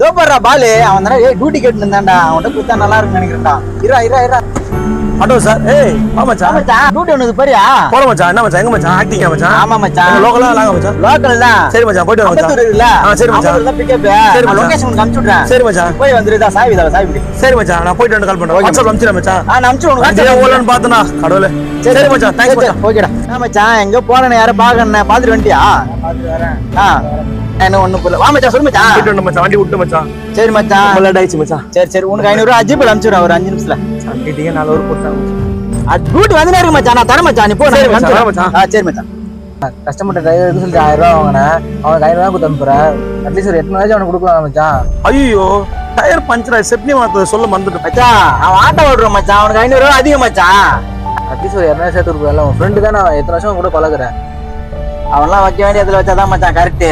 தோப்பறா பாலு. அவன் தானே ஏய் டியூட்டி கேட்டு இருந்தான்டா அவன்கிட்ட கொடுத்தா நல்லா இருக்கும்னு நினைக்கிறேன்டா. இரா இரா இரா ஆட்டோ சார் ஏய் வா மச்சான். மச்சான். டியூட்டி ஒன்று பாரியா? போல மச்சான். என்ன மச்சான்? எங்க மச்சான்? ஆக்டிங்கா மச்சான்? ஆமா மச்சான். லோக்கலா லாங்க மச்சான்? லோக்கல் தான் சரி மச்சான். போயிட்டு வா மச்சான். அம்பத்தூர் இருக்குல்ல? ஆ, சரி மச்சான். அம்பத்தூர் தான் பிக்கப் சரி மச்சான். லொகேஷன் அனுப்பிச்சு விட்றேன் சரி மச்சான். போய் வந்துருதா சாவி தர சாவி சரி மச்சான். நான் போயிட்டு வந்து கால் பண்றேன். வாட்ஸ்அப் அனுப்பிச்சிடேன் மச்சான். ஆ நான் அனுப்பிச்சு உனக்கு ஓலன்னு பார்த்தனா கடவுளே. சரி மச்சான். தேங்க்ஸ் மச்சான். ஓகேடா. ஆ மச்சான் எங்க போறேன்னு யாரும் பாக்கணும் பாத்துட்டு வந்துட்டியா பாத்துட்டு வரேன். ஆ. என்ன புரியல. வா மச்சான் சொல்லு மச்சான். வந்து மச்சான் வண்டி விட்டு மச்சான். சரி மச்சான். லேட் ஆயிடுச்சு மச்சான். சரி சரி உனக்கு ஐநூறு ரூபா அஜிபில் அனுப்பிச்சுடுறேன் ஒரு அஞ்சு நிமிஷத்துல. நாலு ஒரு போட்டாங்க அது டியூட்டி வந்து இருக்கு மச்சான் நான் தரேன் மச்சான் நீ போ சரி மச்சான், சரி மச்சான். கஸ்டமர்கிட்ட டிரைவர் சொல்லிட்டு ஆயிரம் ரூபா வாங்கினேன். அவனுக்கு ஐநூறு ரூபா கொடுத்து அனுப்புறேன். அட்லீஸ்ட் ஒரு எட்நூறு அவனுக்கு கொடுக்கலாம் மச்சான். ஐயோ டயர் பஞ்சர் செப்னி மாத்த சொல்ல மறந்துட்டேன். மச்சான் அவன் ஆட்டோ ஓடுறான் மச்சான். அவனுக்கு ஐநூறு ரூபா அதிகம் மச்சான். அட்லீஸ்ட் ஒரு இரநூறு சேர்த்து கொடுக்கலாம். உன் ஃப்ரெண்டு தான் நான் எத்தனை வருஷம் கூட பழகுறேன். அவன்லாம் வைக்க வேண்டியதுல வச்சாதான் மச்சான் கரெக்ட்